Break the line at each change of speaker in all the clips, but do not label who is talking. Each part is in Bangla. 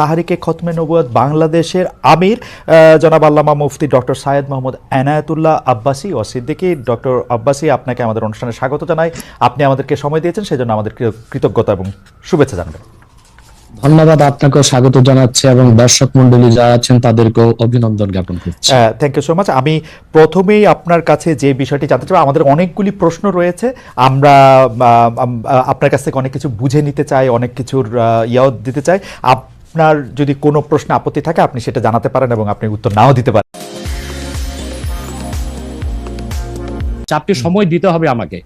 তাহারিকে খতমে নবুয়াত বাংলাদেশের আমির জনাব আল্লামা মুফতি ডক্টর সায়েদ মোহাম্মদ এনায়েতুল্লাহ আব্বাসি ও সিদ্দিকী ডক্টর আব্বাসি আপনাকে আমাদের অনুষ্ঠানে স্বাগত জানাই। আপনি আমাদেরকে সময় দিয়েছেন সেজন্য আমাদের কৃতজ্ঞতা এবং শুভেচ্ছা জানাবেন।
ধন্যবাদ আপনাকেও স্বাগত জানাচ্ছি এবং দর্শক মন্ডলী যারা আছেন তাদেরকেও অভিনন্দন জ্ঞাপন করছি।
থ্যাংক ইউ সো মাচ আমি প্রথমেই আপনার কাছে যে বিষয়টি জানতে চাই আমাদের অনেকগুলি প্রশ্ন রয়েছে। আমরা আপনার কাছ থেকে অনেক কিছু বুঝে নিতে চাই অনেক কিছুর ইয়াও দিতে চাই। আপনার যদি কোনো প্রশ্ন আপত্তি থাকে আপনি সেটা জানাতে পারেন এবং আপনি উত্তর নাও দিতে পারেন।
চারটি সময় দিতে হবে আমাকে।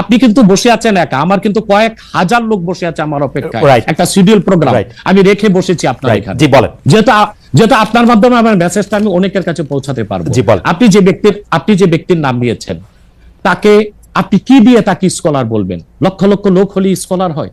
আপনি কিন্তু বসে আছেন একা। আমার কিন্তু কয়েক হাজার লোক বসে আছে আমার অপেক্ষায়। একটা শিডিউল প্রোগ্রাম আমি রেখে বসেছি আপনার এখানে।
জি বলেন।
যেহেতু যেহেতু আপনার মাধ্যমে আমার মেসেজটা আমি অনেকের কাছে পৌঁছাতে পারব। আপনি যে ব্যক্তির আপনি যে ব্যক্তির নাম নিয়েছেন তাকে আপনি কি দিয়ে তাকে স্কলার বলবেন? লক্ষ লক্ষ লোক হলে স্কলার হয়।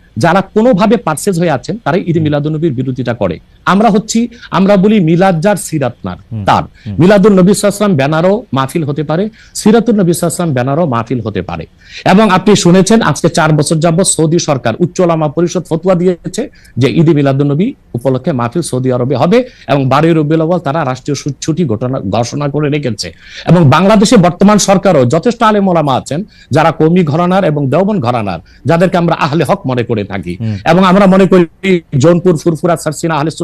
যারা কোনোভাবে পার্সেস হয়ে আছেন তারাই ঈদ মিলাদুল নবীর বিরোধিতা করে। আমরা হচ্ছি আমরা বলি মিলাদ যার সিরাতনার তার। মিলাদুল নবী সাল্লাম ব্যানারও মাহফিল হতে পারে সিরাতুল নবী সাল্লাম ব্যানারও মাহফিল হতে পারে। এবং আপনি শুনেছেন আজকে চার বছর যাবত সৌদি সরকার উচ্চলামা পরিষদ ফতুয়া দিয়েছে যে ঈদে মিলাদুল নবী উপলক্ষে মাহফিল সৌদি আরবে হবে এবং বারোই রবিউল আউয়াল তারা রাষ্ট্রীয় ছুটি ঘটনা ঘোষণা করে রেখেছে। এবং বাংলাদেশে বর্তমান সরকারও যথেষ্ট আলেম ওলামা আছেন যারা কৌমি ঘরানার এবং দেওবন ঘরানার যাদেরকে আমরা আহলে হক মনে করে থাকি। এবং আমরা মনে করি জৌনপুর ফুরফুরা সারসিনা আহলে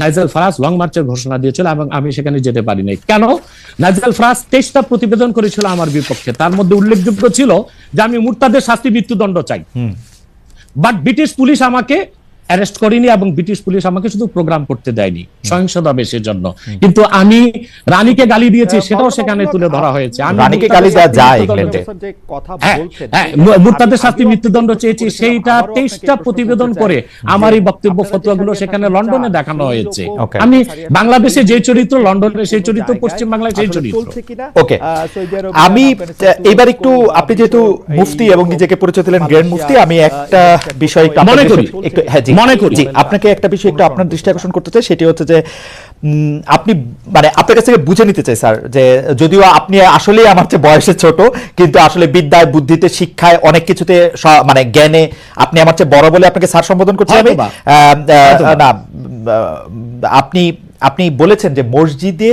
নাইজেল ফ্রাস লং মার্চের ঘোষণা দিয়েছিল এবং আমি সেখানে যেতে পারি নাই কেন? নাইজেল ফ্রাস তেইশটা প্রতিবেদন করেছিল আমার বিপক্ষে। তার মধ্যে উল্লেখযোগ্য ছিল যে আমি মুর্তাদের শাস্তি মৃত্যুদণ্ড চাই। বাট ব্রিটিশ পুলিশ আমাকে অ্যারেস্ট করেনি এবং ব্রিটিশ পুলিশ আমাকে শুধু প্রোগ্রাম করতে দেয়নি সহিংসতা বেশের জন্য। কিন্তু আমি রানীকে গালি দিয়েছি সেটাও সেখানে তুলে ধরা হয়েছে। আমি
রানীকে গালি দেওয়া
শাস্তি
যায়
মৃত্যুদণ্ড-
ইংল্যান্ডে।
হ্যাঁ, হ্যাঁ, মুরতাদের শাস্তি মৃত্যুদণ্ড চেয়েছি সেইটা তেইশটা প্রতিবেদন করে আমার এই বক্তব্য ফতোয়াগুলো সেখানে লন্ডনে দেখানো হয়েছে। আমি বাংলাদেশে যে চরিত্র লন্ডনে সেই চরিত্র পশ্চিম বাংলায় সেই চরিত্র।
ওকে আমি এবার একটু আপনি যেহেতু মুফতি এবং নিজেকে পরিচয় দিলেন গ্র্যান্ড মুফতি আমি একটা বিষয়
মনে করি।
একটু হ্যাঁ জি।
মনে করি।
জি আপনাকে একটা বিষয় একটু আপনার দৃষ্টি আকর্ষণ করতে চাই সেটি হচ্ছে যে আপনি মানে আপনার কাছ থেকে বুঝে নিতে চাই স্যার যে যদিও আপনি আসলেই আমার চেয়ে বয়সে ছোট কিন্তু আসলে বিদ্যায় বুদ্ধিতে শিক্ষায় অনেক কিছুতে মানে জ্ঞানে আপনি আমার চেয়ে বড় বলে আপনাকে স্যার সম্বোধন করছি আমি। না আপনি আপনি বলেছেন যে মসজিদে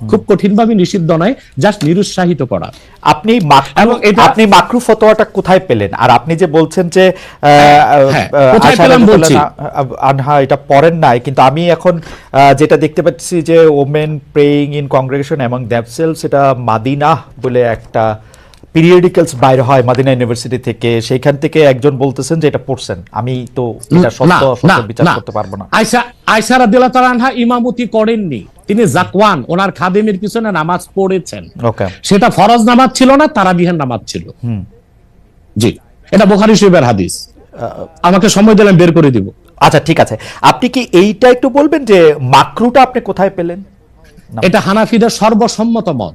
খুব কঠিনভাবে নিষিদ্ধ নয় জাস্ট নিরুৎসাহিত করা
আপনি
এবং এটা-
আপনি মাকরু ফতোয়াটা কোথায় পেলেন আর আপনি যে বলছেন যে
হ্যাঁ, কোথায় পেলাম বলছি।
আনহা- এটা পড়েন নাই কিন্তু আমি এখন যেটা দেখতে পাচ্ছি যে ওমেন প্রেইং ইন কংগ্রেগেশন এবং দ্যাপসেল সেটা মাদিনা বলে একটা পিরিয়ডিক্যালস বাইরে হয় মাদিনা ইউনিভার্সিটি থেকে সেইখান থেকে একজন বলতেছেন যে এটা পড়ছেন। আমি তো এটা সত্য সত্য বিচার করতে পারব না।
আয়সা আয়সা রাদিয়াল্লাহু তাআলা ইমামতি করেননি। তিনি জাকওয়ান ওনার খাদেমের পিছনে নামাজ পড়েছেন।
ওকে।
সেটা ফরজ নামাজ ছিল না তারাবিহের নামাজ ছিল। জি। এটা বুখারী শরীফের হাদিস। আমাকে সময় দিলেন বের করে দিব।
আচ্ছা ঠিক আছে। আপনি কি এইটা একটু বলবেন যে মাকরুটা আপনি কোথায় পেলেন?
এটা হানাফিদের সর্বসম্মত মত।